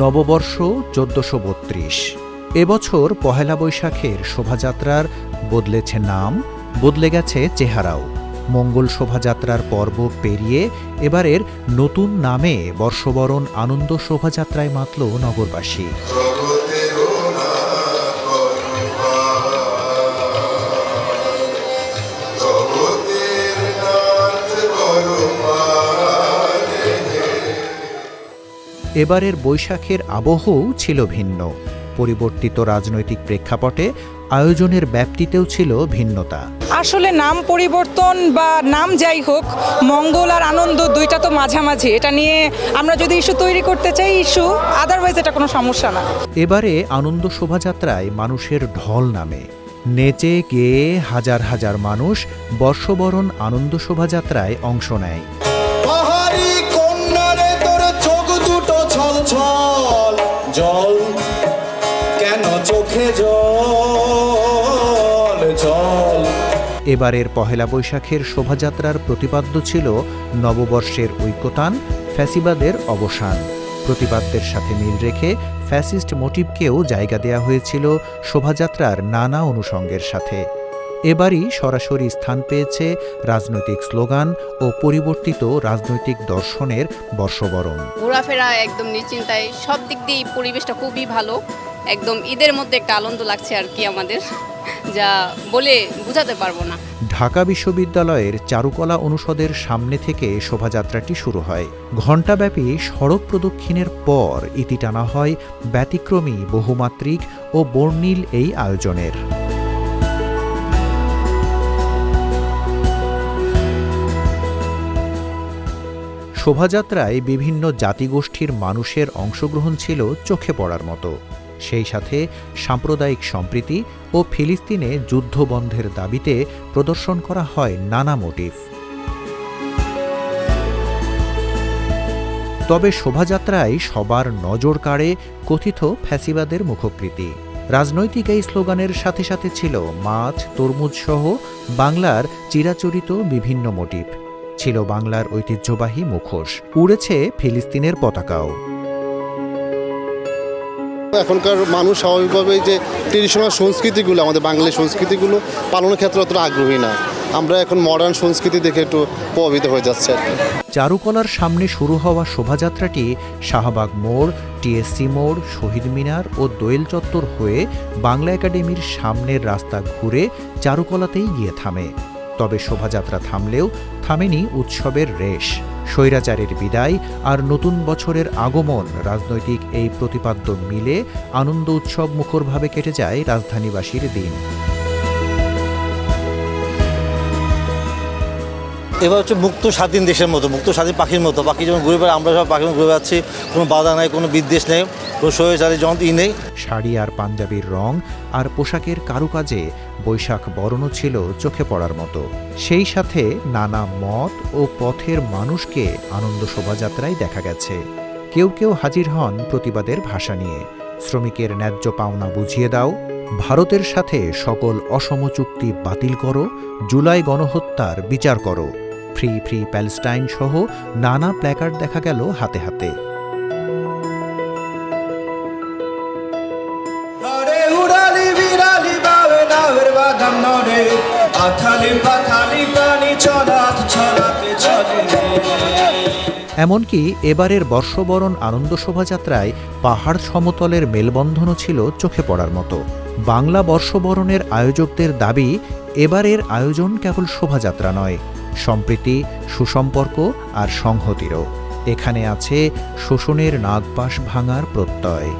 নববর্ষ চোদ্দশো বত্রিশ। এবছর পহেলা বৈশাখের শোভাযাত্রার বদলেছে নাম, বদলে গেছে চেহারাও। মঙ্গল শোভাযাত্রার পর্ব পেরিয়ে এবারের নতুন নামে বর্ষবরণ আনন্দ শোভাযাত্রায় মাতল নগরবাসী। এবারের বৈশাখের আবহও ছিল ভিন্ন। পরিবর্তিত রাজনৈতিক প্রেক্ষাপটে আয়োজনের ব্যাপ্তিতেও ছিল ভিন্নতা। আসলে নাম পরিবর্তন বা নাম যাই হোক মঙ্গল আর আনন্দ দুইটা তো মাঝামাঝি। এটা নিয়ে আমরা যদি ইস্যু তৈরি করতে চাই ইস্যু আদারওয়াইজ এটা কোনো সমস্যা না। এবারে আনন্দ শোভাযাত্রায় মানুষের ঢল নামে। নেচে গেয়ে হাজার হাজার মানুষ বর্ষবরণ আনন্দ শোভাযাত্রায় অংশ নেয়। এবারের পহেলা বৈশাখের শোভাযাত্রার প্রতিপাদ্য ছিল নববর্ষের ঐক্যতান, ফ্যাসিবাদের অবসান। প্রতিবাদ্যের সাথে মিল রেখে ফ্যাসিস্ট মোটিভকেও জায়গা দেয়া হয়েছিল শোভাযাত্রার নানা অনুষঙ্গের সাথে। এবারই সরাসরি স্থান পেয়েছে রাজনৈতিক স্লোগান ও পরিবর্তিত রাজনৈতিক দর্শনের বর্ষবরণ। ঘোরাফেরা একদম নিশ্চিন্তায় সব দিক দিয়ে পরিবেশটা খুবই ভালো। একদম ঈদের মধ্যে একটা আনন্দ লাগছে আর কি আমাদের, যা বলে বোঝাতে পারব না। ঢাকা বিশ্ববিদ্যালয়ের চারুকলা অনুষদের সামনে থেকে শোভাযাত্রাটি শুরু হয়। ঘণ্টাব্যাপী সড়ক প্রদক্ষিণের পর ইতি টানা হয় ব্যতিক্রমী, বহুমাত্রিক ও বর্ণিল এই আয়োজনের। শোভাযাত্রায় বিভিন্ন জাতিগোষ্ঠীর মানুষের অংশগ্রহণ ছিল চোখে পড়ার মতো। সেই সাথে সাম্প্রদায়িক সম্প্রীতি ও ফিলিস্তিনে যুদ্ধবন্ধের দাবিতে প্রদর্শন করা হয় নানা মোটিভ তবে শোভাযাত্রায় সবার নজর কাড়ে কথিত ফ্যাসিবাদের মুখকৃতি। রাজনৈতিক এই স্লোগানের সাথে সাথে ছিল মাছ, তরমুজ সহ বাংলার চিরাচরিত বিভিন্ন মোটিভ ছিল বাংলার ঐতিহ্যবাহী মুখোশ। উড়েছে ফিলিস্তিনের পতাকাও। এখনকার মানুষ স্বাভাবিকভাবেই যে ট্রেডিশনাল সংস্কৃতিগুলো, আমাদের বাঙালি সংস্কৃতিগুলো পালনের ক্ষেত্রে অতটা আগ্রহী না। আমরা এখন মডার্ন সংস্কৃতি দেখে একটু প্রভাবিত হয়ে যাচ্ছে চারুকলার সামনে শুরু হওয়া শোভাযাত্রাটি শাহবাগ মোড়, টিএসসি মোড়, শহীদ মিনার ও দোয়েল চত্বর হয়ে বাংলা একাডেমির সামনের রাস্তা ঘুরে চারুকলাতেই গিয়ে থামে। তবে শোভাযাত্রা থামলেও থামেনি উৎসবের রেশ। স্বৈরাচারের বিদায় আর নতুন বছরের আগমন। রাজনৈতিক এই প্রতিপাদ্য মিলে আনন্দ উৎসব মুখরভাবে কেটে যায় রাজধানীবাসীর দিন। এবার হচ্ছে মুক্ত স্বাধীন দেশের মতো, মুক্ত স্বাধীন পাখির মতো। পাখি যেমন ঘুরে বেড়ায় আমরা সব পাখি ঘুরে বেড়াচ্ছি, কোনো বাধা নেই, কোনো বিদ্বেষ নেই। শাড়ি আর পাঞ্জাবির রং আর পোশাকের কারুকাজে বৈশাখ বরণও ছিল চোখে পড়ার মতো। সেই সাথে নানা মত ও পথের মানুষকে আনন্দ শোভাযাত্রায় দেখা গেছে। কেউ কেউ হাজির হন প্রতিবাদের ভাষা নিয়ে। শ্রমিকের ন্যায্য পাওনা বুঝিয়ে দাও। ভারতের সাথে সকল অসম চুক্তি বাতিল করো। জুলাই গণহত্যার বিচার করো। ফ্রি ফ্রি প্যালেস্টাইন সহ নানা প্ল্যাকার্ড দেখা গেল হাতে হাতে। আথালি পাথালি পানি চলাত, চলাতে চলে। এমনকি এবারের বর্ষবরণ আনন্দ শোভাযাত্রায় পাহাড় সমতলের মেলবন্ধনও ছিল চোখে পড়ার মতো। বাংলা বর্ষবরণের আয়োজকদের দাবি, এবারের আয়োজন কেবল শোভাযাত্রা নয়, সম্প্রীতি, সুসম্পর্ক আর সংহতিরও। এখানে আছে শোষণের নাগপাশ ভাঙার প্রত্যয়।